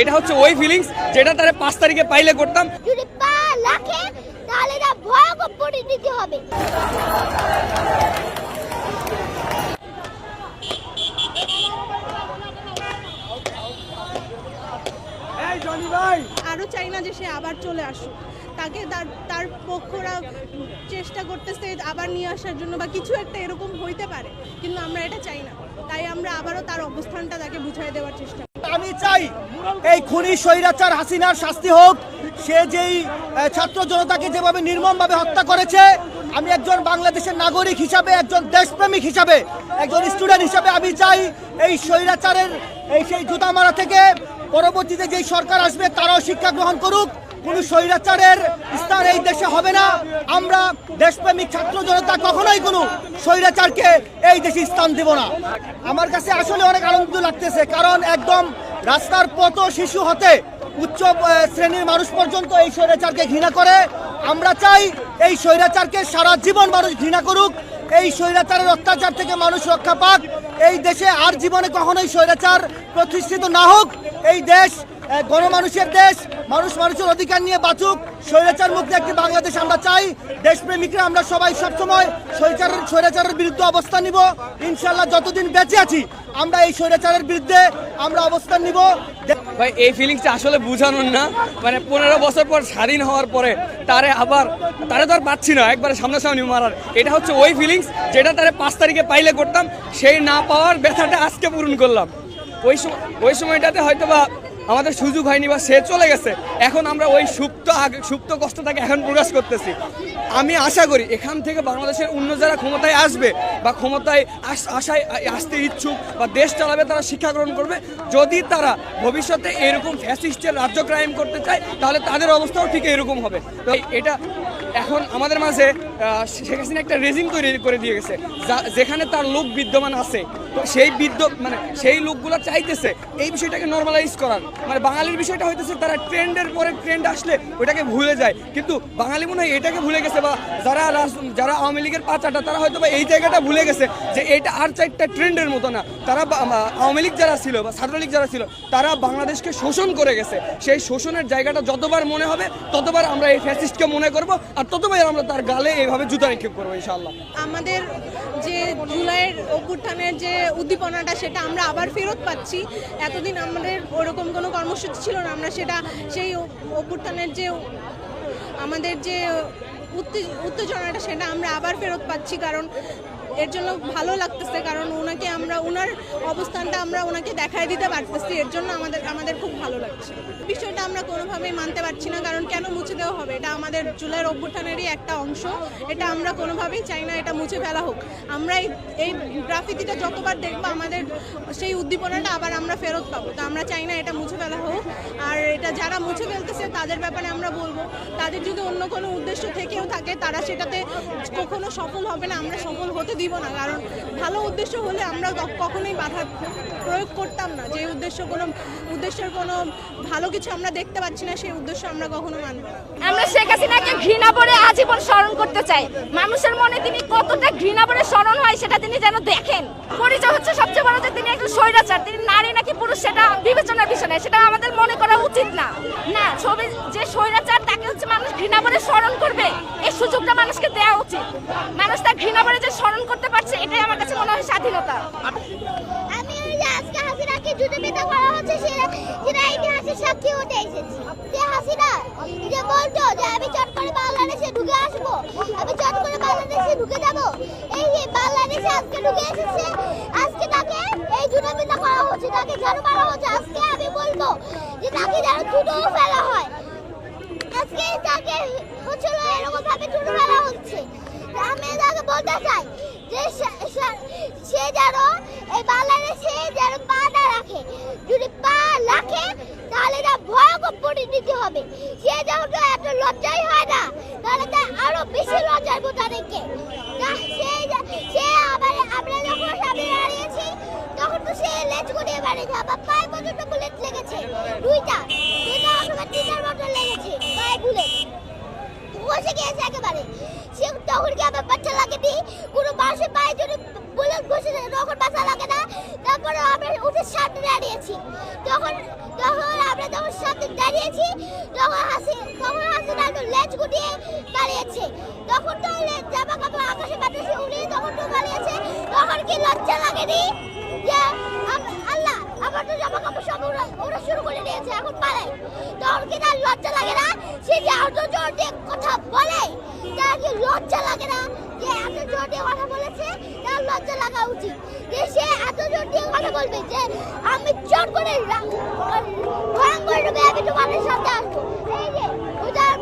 এটা হচ্ছে ওই ফিলিংস যেটা তারা পাঁচ তারিখে পাইলে করতাম। যদি পা তাহলে ভয়াবহ পরিণতি হবে। আরও চাই না যে সে আবার চলে আসুক। তাকে তার তার পক্ষরা চেষ্টা করতেছে আবার নিয়ে আসার জন্য বা কিছু একটা এরকম হইতে পারে, কিন্তু আমরা এটা চাই না তাই আমরা আবারও তার অবস্থানটা তাকে বুঝাই দেওয়ার চেষ্টা। আমি চাই এই খুনি স্বৈরাচার হাসিনার শাস্তি হোক, সে যেই ছাত্র জনতাকে যেভাবে নির্মমভাবে হত্যা করেছে, আমি একজন বাংলাদেশের নাগরিক হিসাবে, একজন দেশপ্রেমিক হিসাবে, একজন স্টুডেন্ট হিসাবে আমি চাই এই স্বৈরাচারের, এই সেই জুতা মারা থেকে পরবর্তীতে যেই সরকার আসবে, তারাও শিক্ষা গ্রহণ করুক কোনো স্বৈরাচারের স্থান এই দেশে হবে না। আমরা দেশপ্রেমিক ছাত্র জনতা কখনোই কোনো স্বৈরাচারকে এই দেশে স্থান দেব না। আমার কাছে আসলে অনেক আনন্দ লাগতেছে, কারণ একদম রাস্তার পথ শিশু হতে উচ্চ শ্রেণির মানুষ পর্যন্ত এই স্বৈরাচারকে ঘৃণা করে। আমরা চাই এই স্বৈরাচারকে সারা জীবন মানুষ ঘৃণা করুক, এই স্বৈরাচারের অত্যাচার থেকে মানুষ রক্ষা পাক। এই দেশে আর জীবনে কখনোই স্বৈরাচার প্রতিষ্ঠিত না হোক। এই দেশ গণমানুষের দেশ, মানুষ মানুষের অধিকার নিয়ে বাঁচুক। স্বৈরাচার মুক্ত একটি বাংলাদেশ আমরা চাই। দেশপ্রেমিকরা আমরা সবাই সবসময় স্বৈরাচারের স্বৈরাচারের বিরুদ্ধে অবস্থান নিব। ইনশাল্লাহ যতদিন বেঁচে আছি, আমরা এই স্বৈরাচারের বিরুদ্ধে আমরা অবস্থান নিব। ভাই, এই ফিলিংসটা আসলে বোঝানোর না। মানে পনেরো বছর পর স্বাধীন হওয়ার পরে তারে আবার, তারে তো আর পাচ্ছি না একবারে সামনাসামনি মারার। এটা হচ্ছে ওই ফিলিংস যেটা তারে পাঁচ তারিখে পাইলে করতাম, সেই না পাওয়ার ব্যথাটা আজকে পূরণ করলাম। ওই সময় ওই সময়টাতে হয়তো বা আমাদের সুযোগ হয়নি বা সে চলে গেছে। এখন আমরা ওই সুপ্ত আগ- সুপ্ত কষ্টটাকে এখন প্রকাশ করতেছি। আমি আশা করি এখান থেকে বাংলাদেশের অন্য যারা ক্ষমতায় আসবে বা ক্ষমতায় আস- আশায় আসতে ইচ্ছুক বা দেশ চালাবে, তারা শিক্ষা গ্রহণ করবে। যদি তারা ভবিষ্যতে এরকম ফ্যাসিস্টের রাজ্য ক্রাইম করতে চায়, তাহলে তাদের অবস্থাও ঠিক এরকম হবে। তো এটা এখন আমাদের মাঝে শেখ হাসিনা একটা রেজিম তৈরি করে দিয়ে গেছে। যেখানে তার লোক বিদ্যমান আছে, তো সেই বিদ্য মানে সেই লোকগুলো চাইতেছে এই বিষয়টাকে নর্মালাইজ করার। মানে বাঙালির বিষয়টা হইতেছে তারা ট্রেন্ডের পরে ট্রেন্ড আসলে ওইটাকে ভুলে যায়। কিন্তু বাঙালি মনে হয় এটাকে ভুলে গেছে বা যারা যারা আওয়ামী লীগের পাচাটা তারা হয়তো বা এই জায়গাটা ভুলে গেছে যে এটা আর চারটা ট্রেন্ডের মতো না। তারা আওয়ামী লীগ যারা ছিল বা ছাত্রলীগ যারা ছিল, তারা বাংলাদেশকে শোষণ করে গেছে। সেই শোষণের জায়গাটা যতবার মনে হবে, ততবার আমরা এই ফ্যাসিস্টকে মনে করব, আর ততবার আমরা তার গালে এইভাবে জুতা নিক্ষেপ করব ইনশাল্লাহ আমাদের যে জুলাইয়ের অভ্যুত্থানের যে উদ্দীপনাটা, সেটা আমরা আবার ফেরত পাচ্ছি। এতদিন আমাদের ওরকম কোনো কর্মসূচি ছিল না। আমরা সেটা, সেই অভ্যুত্থানের যে, আমাদের যে উত্তেজনাটা, সেটা আমরা আবার ফেরত পাচ্ছি। কারণ এর জন্য ভালো লাগতেছে, কারণ ওনাকে আমরা, ওনার অবস্থানটা আমরা ওনাকে দেখায় দিতে পারতেছি, এর জন্য আমাদের আমাদের খুব ভালো লাগছে। বিষয়টা আমরা কোনোভাবেই মানতে পারছি না, কারণ কেন মুছে দেওয়া হবে? এটা আমাদের জুলাইয়ের অভ্যুত্থানেরই একটা অংশ, এটা আমরা কোনোভাবেই চাই না এটা মুছে ফেলা হোক। আমরা এই গ্রাফিতিটা যতবার দেখব, আমাদের সেই উদ্দীপনাটা আবার আমরা ফেরত পাবো। তো আমরা চাই না এটা মুছে ফেলা হোক, আর এটা যারা মুছে ফেলতেছে, তাদের ব্যাপারে আমরা বলব, তাদের যদি অন্য কোনো উদ্দেশ্য থেকেও থাকে, তারা সেটাতে কখনো সফল হবে না, আমরা সফল হতে দিব না, কারণ ভালো উদ্দেশ্য হলে আমরা কখনোই বাধা প্রয়োগ করতাম না। যে উদ্দেশ্য কোনো, উদ্দেশ্যের কোনো ভালো কিছু আমরা দেখতে পাচ্ছি না, সেই উদ্দেশ্য আমরা কখনো মানব না। আমরা শেখ হাসিনাকে ঘৃণা করে আজীবন স্মরণ করতে চাই। মানুষের মনে তিনি কতটা ঘৃণা করে স্মরণ হয় সেটা তিনি যেন দেখেন। পরিচয় হচ্ছে সবচেয়ে বড় যে তিনি একজন স্বৈরাচার, তিনি নারী নাকি পুরুষ সেটা বিবেচনার বিষয় নয়, সেটা আমাদের মনে করা উচিত না। না, ছবি যে স্বৈরাচার, তাকে হচ্ছে মানুষ ঘৃণা করে স্মরণ করবে। সুযোগটা মানুষকে দেওয়া উচিত। মানুষ তার ঘৃণা করে যে স্মরণ করতে পারছে, এটাই আমার কাছে মনে হয় স্বাধীনতা। আমি করা হচ্ছে যে হাসিনা, যে বলতো যে আমি চট করে ঢুকে আসব, আমি চট করে ঢুকে এই আজকে ঢুকে এসেছে, আজকে এই হচ্ছে ঝাড়ু হচ্ছে। আজকে আমি বলব যে তাকে যেন জুতোও ফেলা এরকম ভাবে ছুটে হচ্ছে। আমি তাকে বলতে চাই যে সে- যেন এই বাংলাদেশে যেন পা না রাখে। যদি পা রাখে, তাহলে এটা ভয়াবহ পরিণতি হবে। সে যখন এত লজ্জাই হয় না, তাহলে তার আরও বেশি লজ্জার তাদেরকে সে আবার আমরা যখন সামনে দাঁড়িয়েছি, তখন তো সে লেজ করিয়ে বেড়েছে আমার পায়ে পর্যন্ত বুলেট লেগেছে, দুইটা। দুইটা অথবা তিনটার মতো লেগেছে, পায়ে বুলেট। বসে গিয়েছে একেবারে। সে তখন কি আমার বাচ্চা লাগেনি কোনো মানুষের পায়ে যদি বুলেট বসে তখন বাঁচা লাগে না? তারপরে আমরা উঠে সামনে দাঁড়িয়েছি। তখন তখন আমরা যখন সামনে দাঁড়িয়েছি, তখন হাসি তখন হাসি না লেজ গুটিয়ে পালিয়েছে। তখন তো জামা কাপড় আকাশে বাতাসে উড়িয়ে তখন তো পালিয়েছে। তখন কি লজ্জা লাগেনি? ওরা শুরু করে দিয়েছে, এখন পালাই তখন কি তার লজ্জা লাগে না? সে যে এত জোর দিয়ে কথা বলে, তার কি লজ্জা লাগে না যে এত জোর দিয়ে কথা বলেছে? তার লজ্জা লাগা উচিত যে সে এত জোর দিয়ে কথা বলবে যে আমি জোর করে ভয়ঙ্কর রূপে আমি তোমাদের সাথে আসব। এই যে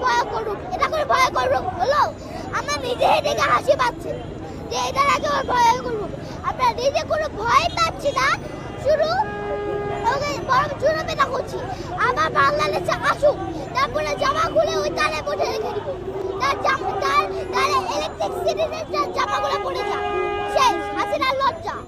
ভয় করুক এটা করে ভয় করুক হলো? আমার নিজে দেখে হাসি পাচ্ছে যে এটার আগে ওর ভয় করুক আমরা নিজে কোনো ভয় পাচ্ছি না। শুরু বরং জুড়ে পেতা করছি। আবার বাংলাদেশে আসুক। তারপরে জামা খুলে ওই তালে বসে রেখে দিব। তার তার তার ইলেকট্রিক সিটিতে জামাগুলো পড়ে যা শেষ, হাসিনার লজ্জা।